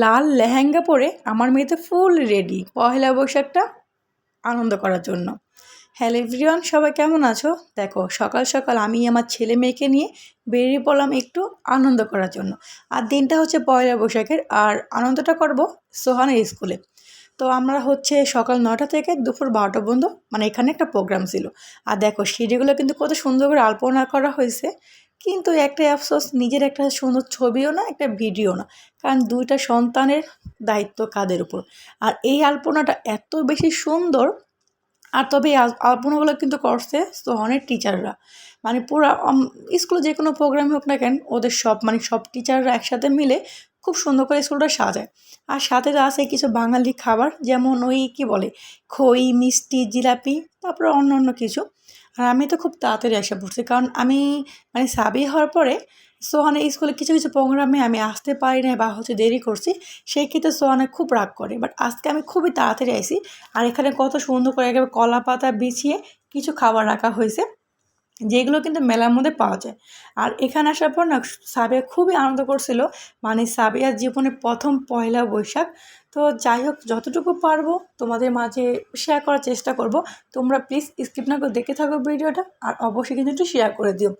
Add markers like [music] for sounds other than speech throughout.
লাল লেহেঙ্গা পরে আমার মেয়ে তো ফুল রেডি। পয়লা বৈশাখটা আনন্দ করার জন্য। হ্যালো এভরিওয়ান, সবাই কেমন আছো? দেখো, সকাল সকাল আমি আমার ছেলে মেয়েকে নিয়ে বেরিয়ে পড়লাম একটু আনন্দ করার জন্য। আর দিনটা হচ্ছে পয়লা বৈশাখের, আর আনন্দটা করব সোহানের স্কুলে। তো আমরা হচ্ছে সকাল নটা থেকে দুপুর বারোটা পর্যন্ত মানে এখানে একটা প্রোগ্রাম ছিল। আর দেখো, সিঁড়িগুলো কিন্তু কত সুন্দর করে আলপনা করা হয়েছে। কিন্তু একটা আফসোস, নিজের একটা সুন্দর ছবিও না, একটা ভিডিও না। কারণ দুইটা সন্তানের দায়িত্ব কাদের উপর? আর এই আলপনাটা এত বেশি সুন্দর, আর তবে এই আলপনাগুলো কিন্তু করছে সোহনের টিচাররা মানে পুরো স্কুলে যে কোনো প্রোগ্রামে হোক না কেন, ওদের সব মানে সব টিচাররা একসাথে মিলে খুব সুন্দর করে স্কুলটা সাজায়। আর সাথে তো আছে কিছু বাঙালি খাবার, যেমন ওই কি বলে, খই, মিষ্টি, জিলাপি তারপরে অন্য অন্য কিছু। আর আমি তো খুব তাড়াতাড়ি এসে পড়ছি কারণ আমি মানে সাবি হওয়ার পরে সোহানে স্কুলে কিছু কিছু প্রোগ্রামে আমি আসতে পারি না বা হচ্ছে দেরি করছি, সেই ক্ষেত্রে সোহানে খুব রাগ করে। বাট আজকে আমি খুবই তাড়াতাড়ি আইসি আর এখানে কত সুন্দর করে একেবারে কলা পাতা বিছিয়ে কিছু খাবার রাখা হয়েছে, যেগুলো কিন্তু মেলার মধ্যে পাওয়া যায়। আর এখানে আসার পর না, সাবিয়া খুবই আনন্দ করছিল। মানে সাবিয়ার জীবনে প্রথম পয়লা বৈশাখ তো যাই হোক, যতটুকু পারব তোমাদের মাঝে শেয়ার করার চেষ্টা করব। তোমরা প্লিজ স্কিপ না করে দেখে থাকো ভিডিওটা আর অবশ্যই কিন্তু একটু শেয়ার করে দিও।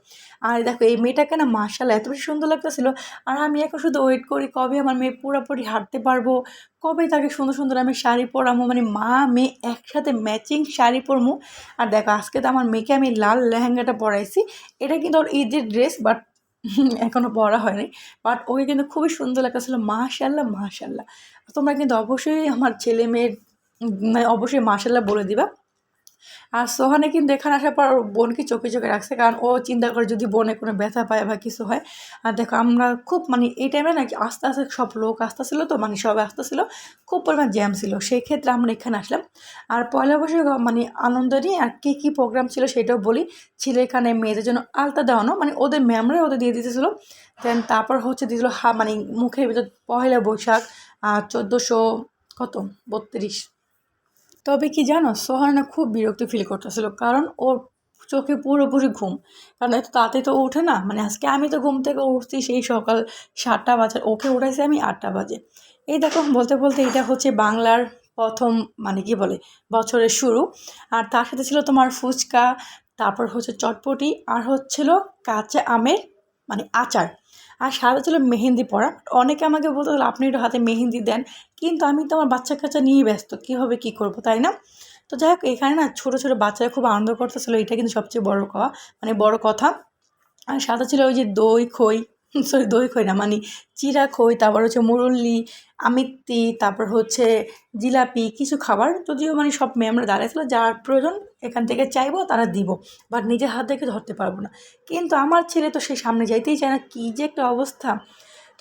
আর দেখো, এই মেয়েটাকে না মার্শাল এত বেশি সুন্দর লাগতেছিল আর আমি এখন শুধু ওয়েট করি কবে আমার মেয়ে পুরোপুরি হাঁটতে পারব, কবে তাকে সুন্দর সুন্দর আমি শাড়ি পরামো মানে মা, মেয়ে একসাথে ম্যাচিং শাড়ি পরমু। আর দেখো, আজকে তো আমার মেয়েকে আমি লাল লেহেঙ্গাটা পরাইছি। এটা কিন্তু ওর ঈদের ড্রেস বাট [laughs] এখনও পড়া হয়নি। বাট ওকে কিন্তু খুবই সুন্দর লাগতেছিলো মাশাল্লাহ মাশাল্লাহ তোমরা কিন্তু অবশ্যই আমার ছেলে মেয়ের মানে অবশ্যই মাশাল্লাহ বলে দিবা। আর সোহানে কিন্তু এখানে আসার পর বোনকে চোখে চোখে রাখছে, কারণ ও চিন্তা করে যদি বোনে কোনো ব্যথা পায় বা কিছু হয়, আর দেখো আমরা খুব মানে এই টাইমে নাকি আস্তে আস্তে সব লোক আসতেছিলো তো মানে সব আসতেছিলো, খুব পরিমাণ জ্যাম ছিল। সেই ক্ষেত্রে আমরা এখানে আসলাম। আর পয়লা বৈশাখ মানে আনন্দ নিয়ে আর কী কী প্রোগ্রাম ছিল সেটাও বলি। ছিল এখানে মেয়েদের জন্য আলতা দেওয়ানো মানে ওদের ম্যামরা ওদের দিয়ে দিতেছিলো। দেন তারপর হচ্ছে দিয়েছিলো হা মানে মুখের ভিতর পয়লা বৈশাখ আর চোদ্দোশো কত? বত্রিশ। তবে কি জানো, সোহানা খুব বিরক্ত ফিল করতেছিল, কারণ ওর চোখে পুরোপুরি ঘুম। কারণ এত তাড়াতাড়ি তো ওঠে না মানে আজকে আমি তো ঘুম থেকে উঠছি সেই সকাল সাতটা বাজে, ওকে উঠাইছি আমি আটটা বাজে। এই দেখো, বলতে বলতে এটা হচ্ছে বাংলার প্রথম মানে কি বলে, বছরের শুরু। আর তার সাথে ছিল তোমার ফুচকা, তারপর হচ্ছে চটপটি, আর হচ্ছিল কাঁচা আমের মানে আচার। আর সারা ছিল মেহেন্দি পরা। অনেকে আমাকে বলতে হলো আপনি একটু হাতে মেহেন্দি দেন। কিন্তু আমি তো আমার বাচ্চা কাচ্চা নিয়ে ব্যস্ত কীভাবে কী করব, তাই না? তো যাই হোক, এখানে না ছোটো ছোটো বাচ্চারা খুব আনন্দ করতেছিলো। এটা কিন্তু সবচেয়ে বড় কথা মানে বড় কথা। আর সাথে ছিল ওই যে দই, খই। [laughs] সরি দই খই না মানে চিরা খই, তারপর হচ্ছে মুরল্লি, আমিত্তি, তারপর হচ্ছে জিলাপি, কিছু খাবার যদিও মানে সব মেয়ে ম্যামরা দাঁড়িয়েছিল যার প্রয়োজন এখান থেকে চাইব, তারা দিব বাট নিজের হাত থেকে ধরতে পারব না। কিন্তু আমার ছেলে তো সে সামনে যাইতেই চায় না, কী যে একটা অবস্থা।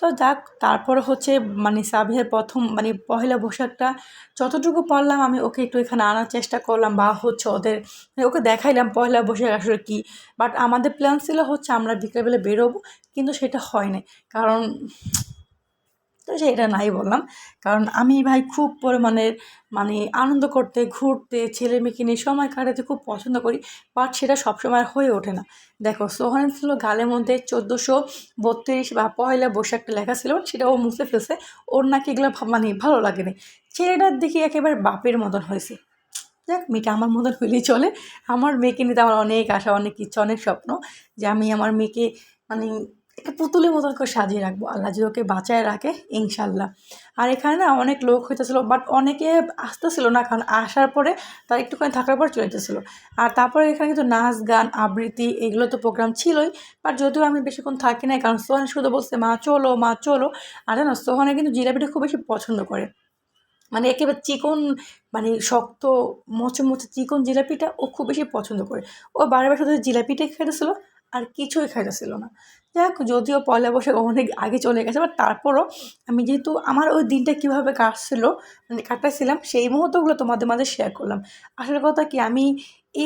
তো যাক, তারপর হচ্ছে মানে সাবিহার প্রথম মানে পহেলা বৈশাখটা যতটুকু পারলাম আমি ওকে একটু এখানে আনার চেষ্টা করলাম বা হচ্ছে ওদের মানে ওকে দেখাইলাম পহেলা বৈশাখ আসলে কী। বাট আমাদের প্ল্যান ছিল হচ্ছে আমরা বিকেলবেলা বেরোবো, কিন্তু সেটা হয় নাই কারণ তো সেটা নাই বললাম। কারণ আমি ভাই খুব পরিমাণের মানে আনন্দ করতে, ঘুরতে ছেলে মেয়েকে নিয়ে সময় কাটাতে খুব পছন্দ করি বাট সেটা সবসময় হয়ে ওঠে না। দেখো সোহান ছিল গালের মধ্যে চোদ্দোশো বত্রিশ বা পয়লা বৈশাখটা লেখা ছিল, সেটা ও মুছে ফেলছে। ওর নাকি এগুলো মানে ভালো লাগেনি। ছেলেটার দিকে একেবারে বাপের মতন হয়েছে। যাক, মেয়েটা আমার মতন হইলেই চলে। আমার মেয়েকে নিতে আমার অনেক আশা, অনেক ইচ্ছা, অনেক স্বপ্ন যে আমি আমার মেয়েকে মানে একটা পুতুলের মতন করে সাজিয়ে রাখব। আল্লাহ যদি ওকে বাঁচায় রাখে ইনশাল্লাহ আর এখানে না অনেক লোক হইতেছিল বাট অনেকে আসতেছিল না, কারণ আসার পরে তার একটুখানি থাকার পর চলে যেতেছিলো। আর তারপরে এখানে কিন্তু নাচ, গান, আবৃত্তি এগুলো তো প্রোগ্রাম ছিলই বাট যদিও আমি বেশিক্ষণ থাকি না কারণ সোহান শুধু বলছে, মা, চলো মা, চলো। আর জানো সোহানে কিন্তু জিলাপিটা খুব বেশি পছন্দ করে। মানে একেবারে চিকন মানে শক্ত মোচে মোচে চিকন জিলাপিটা ও খুব বেশি পছন্দ করে। ও বারে বারবার শুধু জিলাপিটাই খাইতেছিল আর কিছুই খাইতেছিল না যাক, যদিও পয়লা বৈশাখ অনেক আগে চলে গেছে বাট তারপরও আমি যেহেতু আমার ওই দিনটা কীভাবে কাটছিল মানে কাটাইছিলাম, সেই মুহূর্তগুলো তোমাদের মাঝে শেয়ার করলাম। আসলে কথা কি, আমি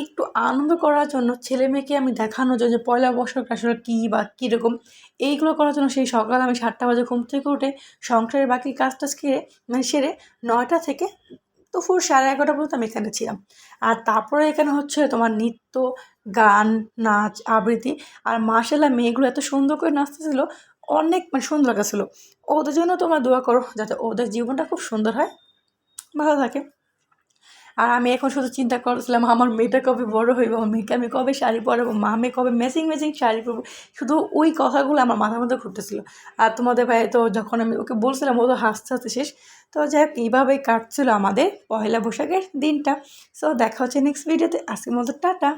একটু আনন্দ করার জন্য ছেলে মেয়েকে আমি দেখানোর জন্য পয়লা বৈশাখ আসলে কী বা কীরকম, এইগুলো করার জন্য সেই সকাল আমি সাতটা বাজে ঘুম থেকে উঠে সংসারের বাকি কাজ টাজ খেয়ে মানে সেরে নয়টা থেকে দুপুর সাড়ে এগারোটা পর্যন্ত আমি এখানে ছিলাম। আর তারপরে এখানে হচ্ছে তোমার নৃত্য, গান, নাচ, আবৃত্তি আর মার্শাল্লাহ মেয়েগুলো এত সুন্দর করে নাচতেছিল, অনেক মানে সুন্দর লাগছিল ওদের জন্য তোমরা দোয়া করো যাতে ওদের জীবনটা খুব সুন্দর হয়। ভালো থাকে। আর আমি এখন শুধু চিন্তা করছিলাম আমার মেয়েটা কবে বড় হইব, আমার মেয়েকে আমি কবে শাড়ি পরাবো, মা, আমি কবে ম্যাচিং ম্যাচিং শাড়ি পরবো? শুধু ওই কথাগুলো আমার মাথার মধ্যে ঘুরতেছিল। আর তোমাদের ভাই তো যখন আমি ওকে বলছিলাম, ও তো হাসতে হাসতে শেষ। তো যাই হোক, এইভাবেই কাটছিল আমাদের পয়লা বৈশাখের দিনটা। সো দেখা হচ্ছে নেক্সট ভিডিওতে আজকের মধ্যে টাটা।